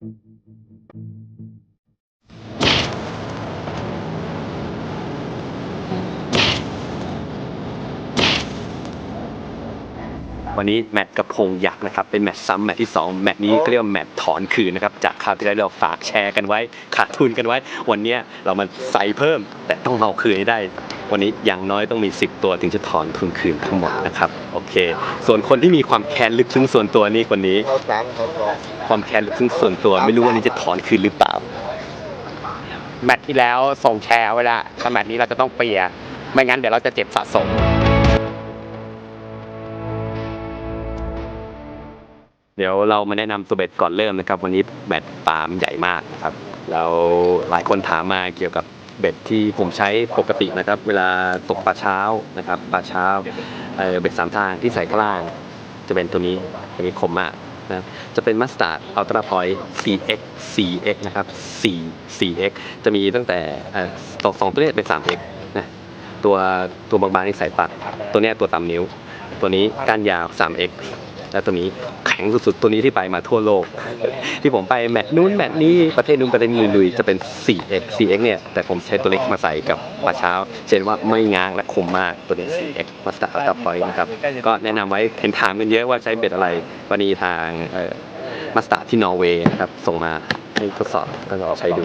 วันนี้แมตช์กระพงยักษ์นะครับเป็นแมตช์ซ้ำแมตช์ที่สองแมตช์นี้ก็เรียกว่าแมตช์ถอนคืนนะครับจากคราวที่แล้วเราฝากแชร์กันไว้ขาดทุนกันไว้ วันเนี้ยเรามาใส่เพิ่ม แต่ต้องเอาคืนให้ได้ วันนี้อย่างน้อยต้องมี 10 ตัวถึงจะถอนทุนคืนทั้งหมดนะครับโอเค ส่วนคนที่มีความแค้นลึกซึ้งส่วนตัวนี่คนนี้ เขาสามเขาสองความแค้นลึกซึ้งส่วนตัว ไม่รู้วันนี้จะถอนคืนหรือเปล่า แมตช์ที่แล้วส่งแชร์ไว้แล้วแต่แมตช์นี้เราจะต้องเปลี่ยร์ไม่งั้นเดี๋ยวเราจะเจ็บสะสม เดี๋ยวเรามาแนะนำตัวเบ็ดก่อนเริ่มนะครับ วันนี้แบตปาล์มใหญ่มากนะครับ เราหลายคนถามมาเกี่ยวกับ เบ็ดที่ผมใช้ปกตินะครับ เวลาตกปลาเช้านะครับปลาเช้าเเบ็ดสามทางที่ใส่ข้างล่าง จะเป็นตัวนี้ตัวนี้คมมากนะจะเป็น Mustard Ultra Point 4x 4x นะครับ4 4x จะมีตั้งแต่เอ่อสองตัวนี้เป็น 3x นะตัวตัวบางๆนี่ใส่ปักตัวเนี้ยตัวต่ำนิ้ว ตัวนี้ก้านยาว 3x และตัวนี้แข็งสุดๆ ตัวนี้ที่ไปมาทั่วโลก ที่ผมไปแมตช์นู้นแมตช์นี้ประเทศนู้นประเทศนี้ลุยๆจะเป็น 4x 4x เนี่ยแต่ผมใช้ตัวเล็กมาใส่กับปลาเช้า เช่นว่าไม่ง้างและคมมากตัวนี้ 4x มาสตาร์อัลตาพอยนะครับ ก็แนะนำไว้เห็นถามกันเยอะว่าใช้เบ็ดอะไร วันนี้ทางมาสตาร์ที่นอร์เวย์นะครับส่งมาให้ทดสอบก็ลองใช้ดู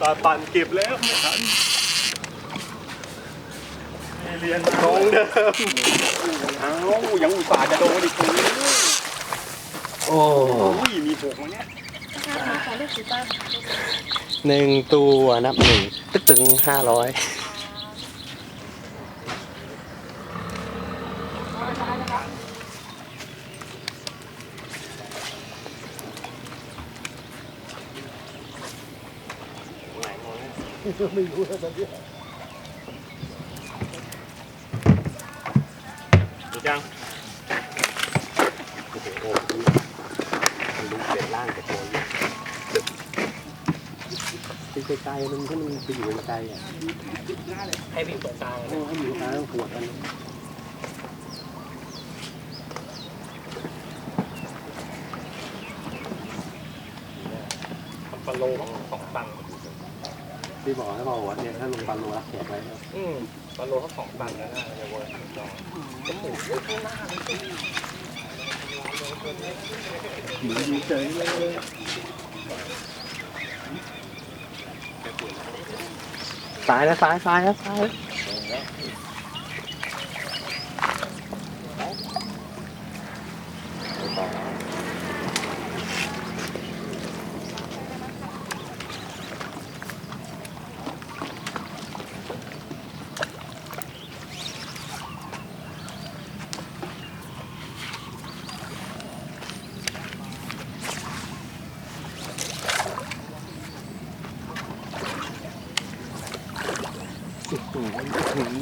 ตาปั่นเก็บแล้วไม่ทันเรียนตรงเดิมเอ้ายังอุตส่าห์จะโดนอีกโอ้อุ้ยมีหกมาเนี่ยหนึ่งตัวนับหนึ่งตึ๊งห้าร้อย ถูกยังโอ้โหโอ้โหมันรู้เปลี่ยนร่างกับตัวนี้ไปไกลๆมันถ้ามันไปอยู่ไกลๆอะให้วิ่งตรงกลางโอ้ให้อยู่ไกลแล้วปวดกันปลาโลสองตัน ที่บอกให้บอกว่าเนี่ยถ้าลุงปลาโลรักแขกไว้อืมปลาโลเขาสองตันแล้วนะจะวนจองอยู่เฉยเลยซ้ายนะซ้ายซ้ายนะซ้ายแน่นจริงนี่นี่ตัวนี้เหมือ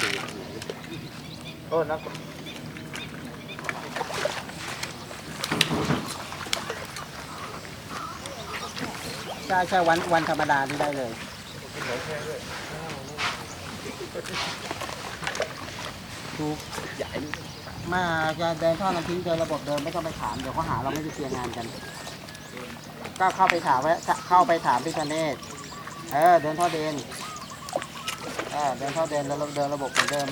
กว่าโอ้นักใช่ใช่วันวันธรรมดาที่ได้เลยมาจะเดินท่อน้ำทิ้งเดินระบบเดินไม่ต้องไปถามเดี๋ยวเขาหาเราไม่ได้เคลียร์งานกัน ก็เข้าไปถามไว้เข้าไปถามพี่คเนศเออเดินท่อเดินเออเดินเท่อเดินแล้วเดินระบบเหมือนเดิม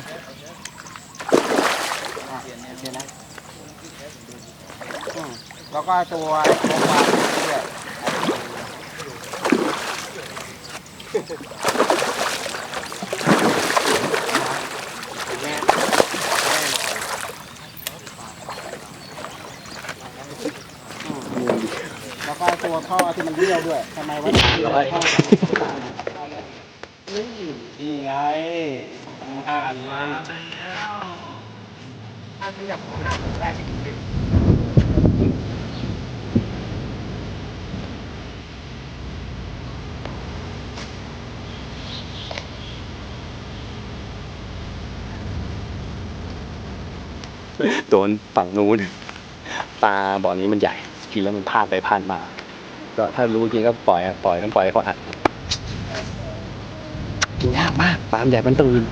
อะโอเคนะอืมแล้วก็ตัวตัววางด้วยแล้วก็ตัวท่อที่มันเบี้ยวด้วยทำไมวะร้อ นี่ไงห้าอันเลยโดนฝั่งนู้นปลาบ่อนี้มันใหญ่กินแล้วมันพลาดไปพลาดมา ก็ถ้ารู้จริงก็ปล่อยปล่อยต้องปล่อยเขาอัด กินยากมากปลามันใหญ่มันตื่น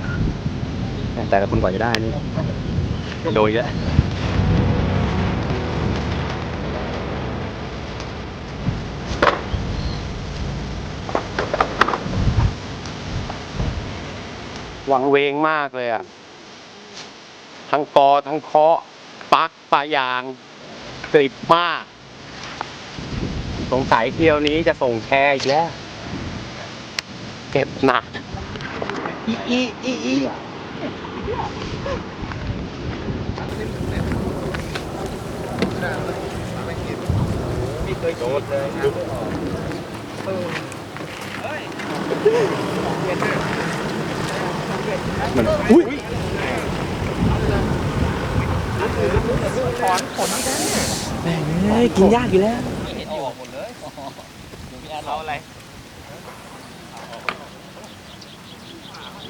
แต่ละคนกว่าจะได้นี่โดยเยอะหวังเวงมากเลยอะ ทั้งกอทั้งเคาะปลักปลายางกริบมาก สงสัยเที่ยวนี้จะส่งแชร์อีกแล้ว เก็บหนัก อีอีอีอีมันอุ้ยแม่งเอ้ย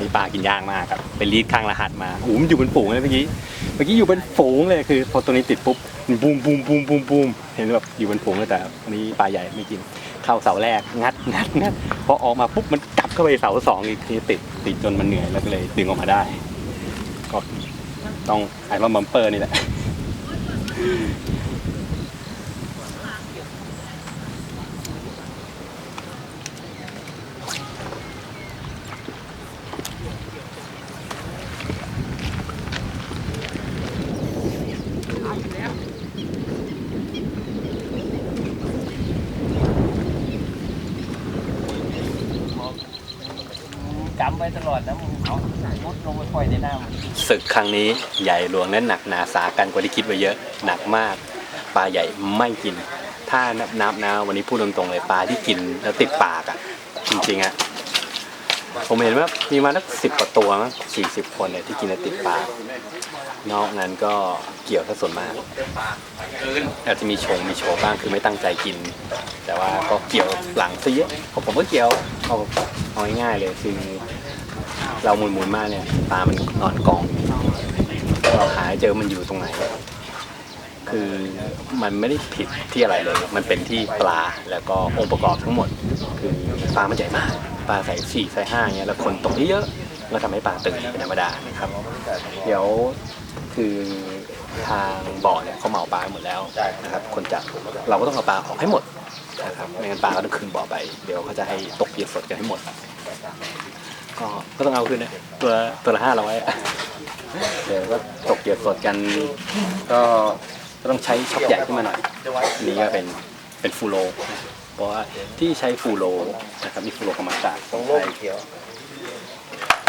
มีปลากินยากมากครับเป็นรีดข้างรหัสมาโอ้มันอยู่เป็นฝูงเลยเมื่อกี้เมื่อกี้อยู่เป็นฝูงเลยคือ พอตัวนี้ติดปุ๊บมันบูมบูมบูมบูมบูมเห็นแบบอยู่เป็นฝูงเลยแต่อันนี้ปลาใหญ่ไม่กิน เข้าเสาแรกงัดงัดงัดพอออกมาปุ๊บมันกลับเข้าไปเสาสองอีกทีติดติดจนมันเหนื่อยแล้วก็เลยดึงออกมาได้ ก็ต้องไอรอนบัมเปอร์นี่แหละ จำไว้ตลอดนะมึงเอามุดลงไปปล่อยในน้ำ ศึกครั้งนี้ใหญ่หลวงและหนักหนาสากันกว่าที่คิดไว้เยอะหนักมาก ปลาใหญ่ไม่กิน ถ้านับนับนะวันนี้พูดตรงๆเลยปลาที่กินแล้วติดปากอะ จริงๆอะผมเห็นว่ามีมาสักสิบกว่าตัวมั้งสี่สิบคนเนี่ยที่กินแล้วติดปากนอกนั้นก็เกี่ยวถ้าส่วนมากอาจจะมีชงมีโชว์บ้างคือไม่ตั้งใจกิน แต่ว่าก็เกี่ยวหลังซะเยอะผมก็เกี่ยวเอาเอาง่ายๆเลยคือ เราหมุนๆมาเนี่ยปลามันนอนกองอยู่เราหาเจอมันอยู่ตรงไหน คือมันไม่ได้ผิดที่อะไรเลย มันเป็นที่ปลาแล้วก็องค์ประกอบทั้งหมด คือปลามันใหญ่มากปลาใส่สี่ใส่ห้าเงี้ยแล้วคนตกเยอะก็ทำให้ปลาตื่นเป็นธรรมดานะครับ เดี๋ยวคือทางบ่อเนี่ยเขาเหมาปลาหมดแล้วนะครับ คนจับเราก็ต้องเอาปลาออกให้หมดนะครับไม่งั้นปลาก็ต้องคืนบ่อไป เดี๋ยวเขาจะให้ตกเหยื่อสดกันให้หมด ก็ก็ต้องเอาคืนนะตัวตัวละห้าร้อยเดี๋ยวก็ตกเหยื่อสดกัน ก็ต้องใช้ช็อปใหญ่ขึ้นมาหน่อยนี้ก็เป็นเป็นฟูโรเพราะว่าที่ใช้ฟูโรนะครับมีฟูโรกามาตะต้องใช้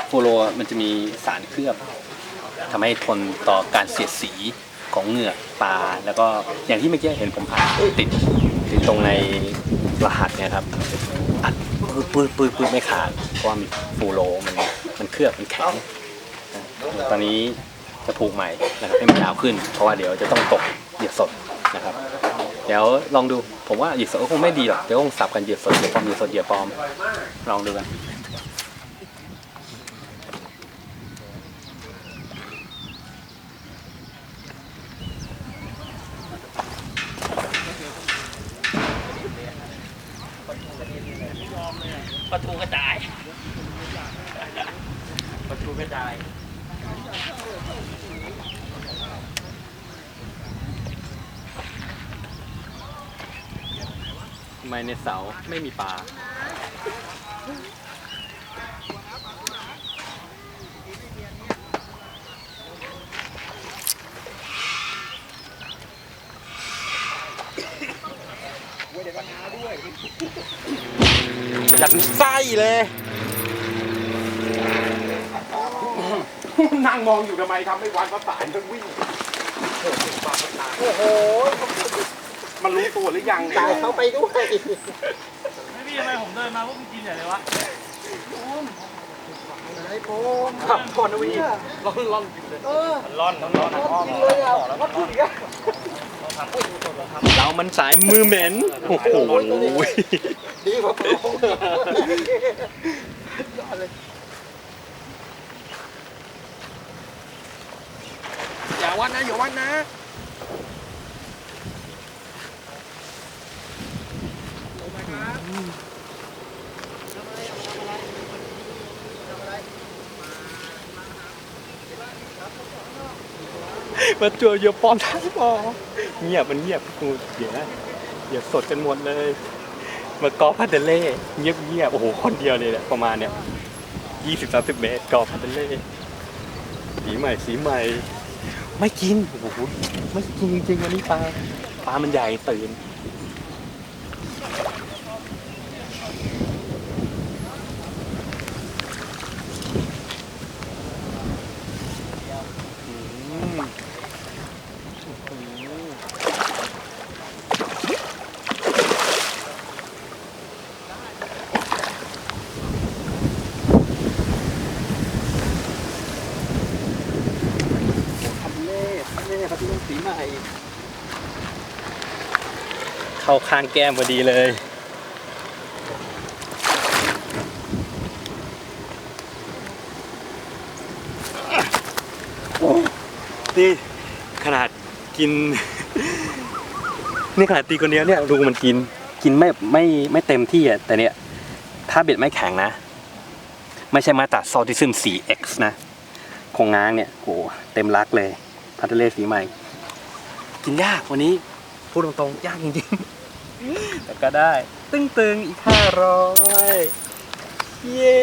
ฟูโรมันจะมีสารเคลือบทำให้ทนต่อการเสียดสีของเหงือกปลาแล้วก็อย่างที่เมื่อกี้เห็นผมผ่านติดติดตรงในรหัสเนี่ยครับอัด ปื้ดปื้ดปื้ดปื้ดไม่ขาดเพราะว่ามีฟูโลมันมันเคลือบมันแข็งนะตอนนี้จะผูกใหม่นะครับให้มันยาวขึ้น เพราะว่าเดี๋ยวจะต้องตกเหยียดสดนะครับ เดี๋ยวลองดูผมว่าเหยียดสดก็คงไม่ดีหรอกเดี๋ยวคงสับกันเหยียดสดเหยียดปลอมเหยียดสดเหยียดปลอมลองดูกัน ประตูกระจาย ประตูกระจายทำไมในเสาไม่มีปลา ยันไส้เลย นั่งมองอยู่ทำไมทำให้วันก็สายต้องวิ่งโอ้โห มันรู้ตัวหรือยังจ่ายเขาไปด้วย ไม่พี่ทำไมผมเดินมาพวกมึงกินใหญ่เลยวะไอ้ผมขับพอนวีร้อนร้อนเออร้อนร้อนร้อนกินเลยอะวัตถุดิ บเรามันสายมือเหม็น โอ้โหดีกว่าผมอย่าวัดนะอย่าวัดนะ มาเจอเยอะปลอมทั้งปอเงียบมันเงียบกูเดี๋ยวนะเดี๋ยวสดกันหมดเลยมากอล์ฟพัดเดเล่เงียบเงียบโอ้โหคนเดียวเลยแหละประมาณเนี้ยยี่สิบสามสิบเมตรกอล์ฟพัดเดเล่สีใหม่สีใหม่ ไม่กินโอ้โหไม่กินจริงวันนี้ปลาปลามันใหญ่ตื่น เข้าข้างแก้มพอดีเลย นี่ขนาดกิน นี่ขนาดตีคนเดียวเนี่ยดูมันกิน กินไม่ไม่ไม่เต็มที่อะ แต่เนี่ย ถ้าเบ็ดไม่แข็งนะ ไม่ใช่มาตราซอติซึม 4x นะคงง้างเนี่ยโหเต็มรักเลยพัทเลสีใหม่ กินยากวันนี้พูดตรงๆ ยากจริงๆ แต่ก็ได้ ตึงๆอีกห้าร้อยเย้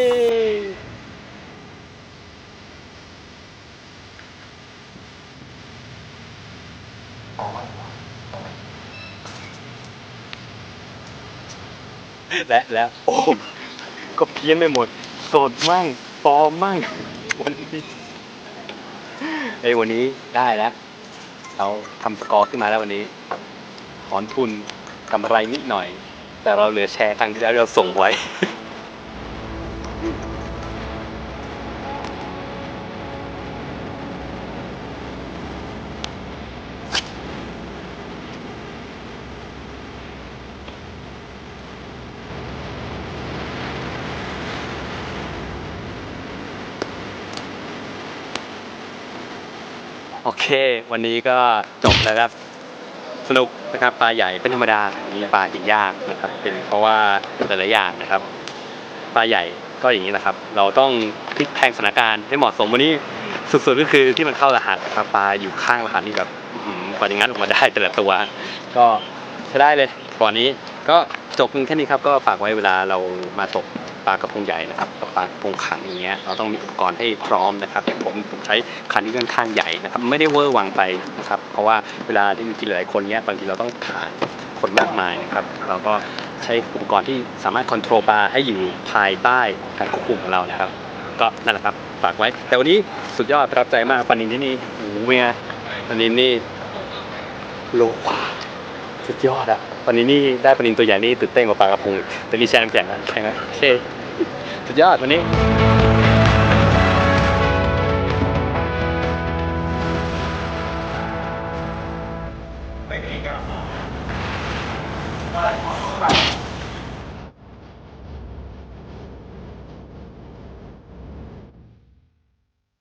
และแล้วโอ้ก็เพี้ยนไปหมด สดมั่งปลอมมั่งวันนี้เอ้วันนี้ได้แล้ว เราทำสกอร์ขึ้นมาแล้ววันนี้ ถอนทุน กำไรนิดหน่อย แต่เราเหลือแชร์ครั้งที่แล้วเราส่งไว้ โอเค วันนี้ก็จบแล้วครับ สนุก นะครับปลาใหญ่เป็นธรรมดามีปลาอีกยากนะครับ เป็นเพราะว่าหลายๆอย่างนะครับ ปลาใหญ่ก็อย่างนี้แหละครับ เราต้องพลิกแพลงสถานการณ์ให้เหมาะสมวันนี้สุดๆก็คือที่มันเข้ารหัสครับปลาอยู่ข้างรหัสนี่แบบอื้อหือกว่าจะงัดออกมาได้แต่ละตัว ก็ใช้ได้เลยก่อนนี้ก็จบเพียงแค่นี้ครับ ก็ฝากไว้เวลาเรามาตก ปลากระพงใหญ่นะครับกับปลากระพงขังอย่างเงี้ยเราต้องมีอุปกรณ์ให้พร้อมนะครับอย่างผมผมใช้คันที่ค่อนข้างใหญ่นะครับไม่ได้เวอร์วังไปนะครับเพราะว่าเวลาที่กินหลายๆคนเนี้ยบางทีเราต้องผ่านคนมากมายนะครับเราก็ใช้อุปกรณ์ที่สามารถควบคุมปลาให้อยู่ภายใต้การควบคุมของเรานะครับ ก็นั่นแหละครับฝากไว้ แต่วันนี้สุดยอดประทับใจมากปลานินที่นี่โอ้โหเมียปลานินนี่โลกว่าสุดยอดอะวันนี้นี่ได้ปลานินตัวใหญ่นี่ตื่นเต้นกว่าปลากระพงอีกแต่นี่แช่น้ำแข็งนะแข็งนะโอเค สุดยอดวันนี้